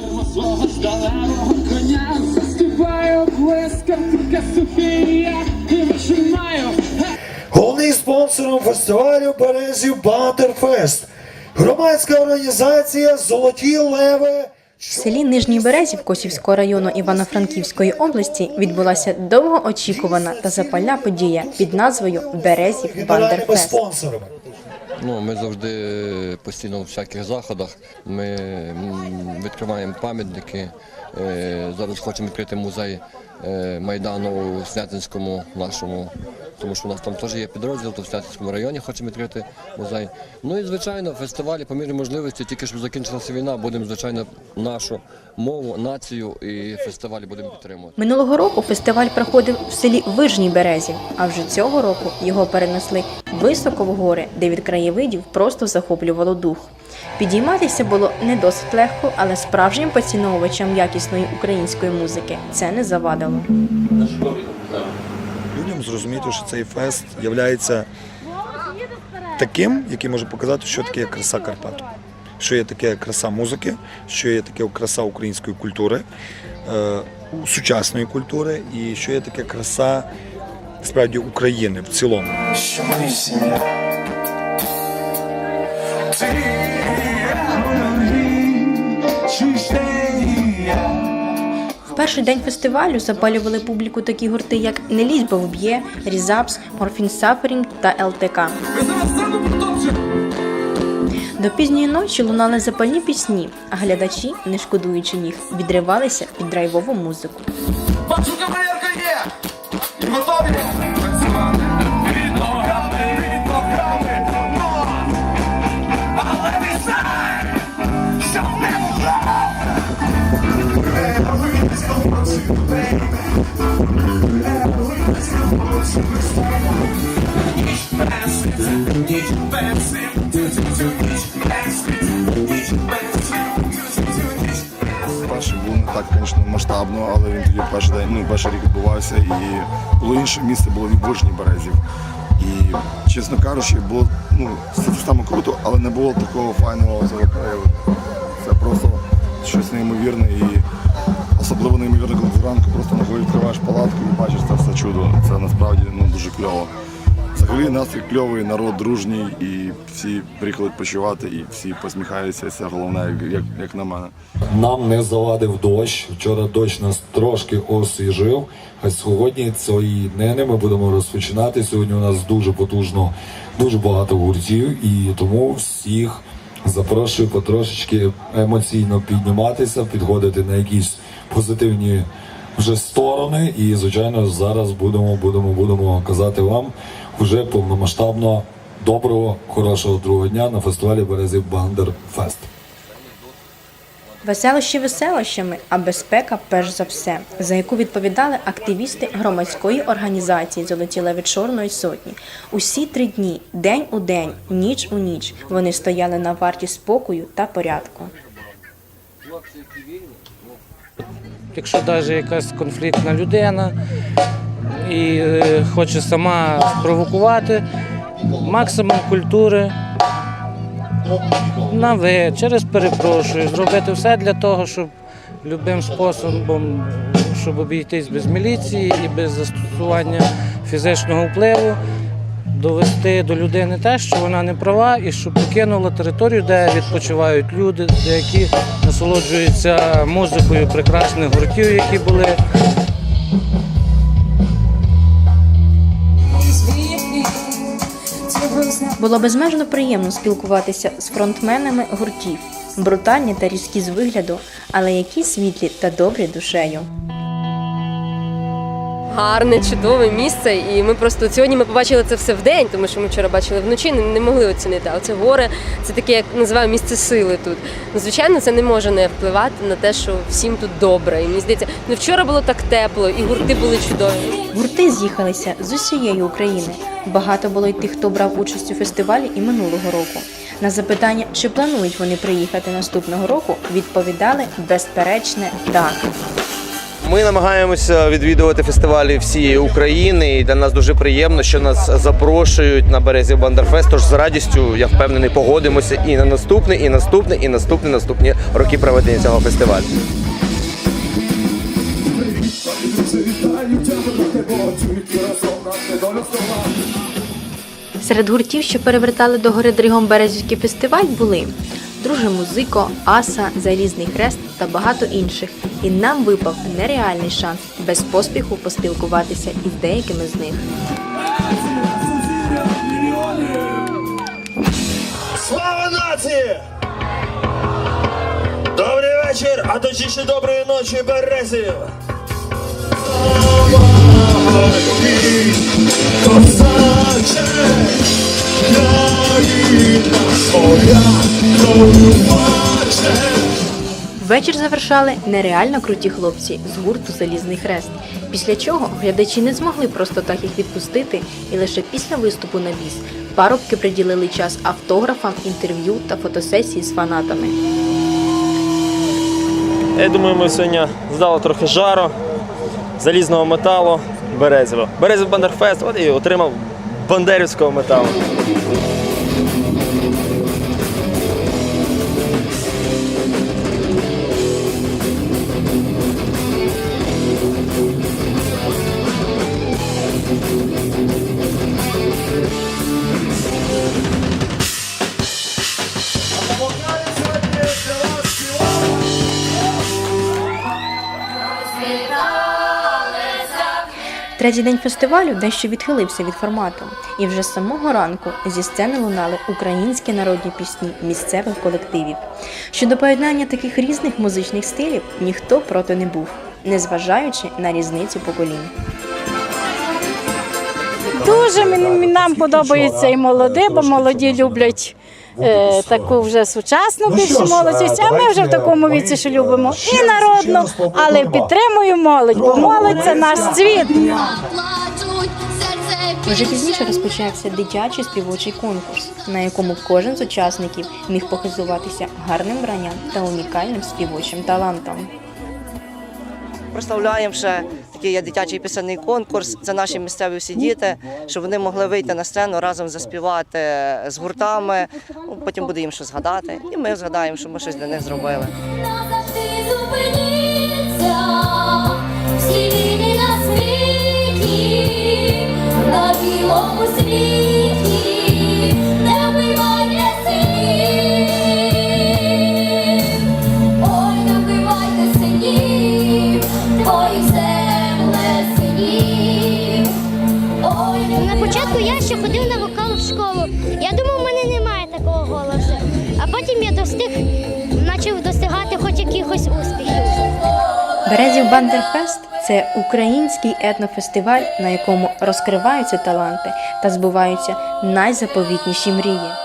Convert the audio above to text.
свого сталевого коня заступаю блискавка Софія і вижимаю. Головний спонсором фестивалю Березів Бандерфест. Громадська організація Золоті Леви. В селі Нижній Березів Косівського району Івано-Франківської області відбулася довгоочікувана та запальна подія під назвою Березів Бандерфест. спонсорами. Ну, ми завжди постійно у всяких заходах. Ми відкриваємо пам'ятники. Е, Зараз хочемо відкрити музей е, Майдану у Снятинському нашому, тому що у нас там теж є підрозділ, то в Снятинському районі хочемо відкрити музей. Ну і звичайно, фестивалі по мірі можливості, тільки щоб закінчилася війна, будемо звичайно нашу мову, націю і фестивалі будемо підтримувати. Минулого року фестиваль проходив в селі Вижній Березів, а вже цього року його перенесли високо в гори, де від краєвидів просто захоплювало дух. Підійматися було не досить легко, але справжнім поціновувачам якісної української музики це не завадило. людям зрозуміти, що цей фест є таким, який може показати, що таке краса Карпат, що є таке краса музики, що є таке краса української культури, е, сучасної культури, і що є таке краса справді України в цілому. що ми сім'я. Ти? В перший день фестивалю запалювали публіку такі гурти, як Не лізь, бо вб'є, Різапс, Морфін Саферінг та ЛТК. До пізньої ночі лунали запальні пісні, а глядачі, не шкодуючи ніг, відривалися під драйвову музику. Бачу, кавалерка є! І готові працювати. Від! Перший був не так, звісно, масштабно, але він тоді перший день, ну, перший рік відбувався, і було інше місце, було від Вишні березів. І, чесно кажучи, було ну, так круто, але не було такого файного цього. Це просто щось неймовірне і особливо неймовірно, коли зранку просто ногою відкриваєш палатку і бачиш це все чудо. Це насправді ну, дуже кльово. Взагалі настрій кльовий, народ дружній, і всі приїхали відпочивати, і всі посміхаються, це головне, як, як на мене. Нам не завадив дощ. Вчора дощ нас трошки освіжив. А сьогодні цієї днини ми будемо розпочинати. Сьогодні у нас дуже потужно, дуже багато гуртів, і тому всіх запрошую потрошечки емоційно підніматися, підходити на якісь позитивні вже сторони. І звичайно, зараз будемо, будемо, будемо казати вам вже повномасштабно доброго, хорошого другого дня на фестивалі Березів Бандер Фест. Веселощі веселощами, а безпека перш за все, за яку відповідали активісти громадської організації Золоті леви Чорної сотні. Усі три дні, день у день, ніч у ніч, вони стояли на варті спокою та порядку. Якщо навіть якась конфліктна людина і е, хоче сама спровокувати, максимум культури на ви, через перепрошую, зробити все для того, щоб любим способом, щоб обійтись без міліції і без застосування фізичного впливу, довести до людини те, що вона не права, і щоб покинула територію, де відпочивають люди, які насолоджуються музикою прекрасних гуртів, які були. Було безмежно приємно спілкуватися з фронтменами гуртів, брутальні та різкі з вигляду, але які світлі та добрі душею. Гарне, чудове місце. І ми просто сьогодні ми побачили це все вдень, тому що ми вчора бачили вночі, не, не могли оцінити. А оце горе це таке, як називаю місце сили тут. Ну, звичайно, це не може не впливати на те, що всім тут добре. І мені здається, ну вчора було так тепло, і гурти були чудові. Гурти з'їхалися з усієї України. Багато було й тих, хто брав участь у фестивалі і минулого року. На запитання, чи планують вони приїхати наступного року, відповідали безперечне так. Ми намагаємося відвідувати фестивалі всієї України, і для нас дуже приємно, що нас запрошують на березі Бандерфест. Тож з радістю я впевнений, погодимося і на наступний, і наступний, і наступні наступні роки проведення цього фестивалю. Серед гуртів, що перевертали до гори Дригом Березівський фестиваль, були Друже Музико, Аса, Залізний Хрест та багато інших. І нам випав нереальний шанс без поспіху поспілкуватися із деякими з них. Слава нації! Добрий вечір, а точніше доброї ночі, Березів! Косаче, країна своя, Вечір завершали нереально круті хлопці з гурту Залізний Хрест. Після чого глядачі не змогли просто так їх відпустити, і лише після виступу на біс парубки приділили час автографам, інтерв'ю та фотосесії з фанатами. Я думаю, ми сьогодні здали трохи жару, залізного металу, березового. Березовий Бандерфест, от і отримав бандерівського металу. Третій день фестивалю дещо відхилився від формату, і вже з самого ранку зі сцени лунали українські народні пісні місцевих колективів. Щодо поєднання таких різних музичних стилів ніхто проти не був, незважаючи на різницю поколінь. Дуже мені- нам подобається і молоде, бо молоді люблять е, таку вже сучасну більше молодість. А ми вже в такому віці, що любимо і народну, але підтримуємо молодь, бо молодь це наш цвіт. Вже пізніше розпочався дитячий співочий конкурс, на якому кожен з учасників міг похизуватися гарним вранням та унікальним співочим талантом. Представляємо ще такий є дитячий пісенний конкурс. Це наші місцеві всі діти, щоб вони могли вийти на сцену разом заспівати з гуртами. Ну, Потім буде їм щось згадати, і ми згадаємо, що ми щось для них зробили. На білому світі, хоч успіхів. Березів Бандерфест це український етнофестиваль, на якому розкриваються таланти та збуваються найзаповітніші мрії.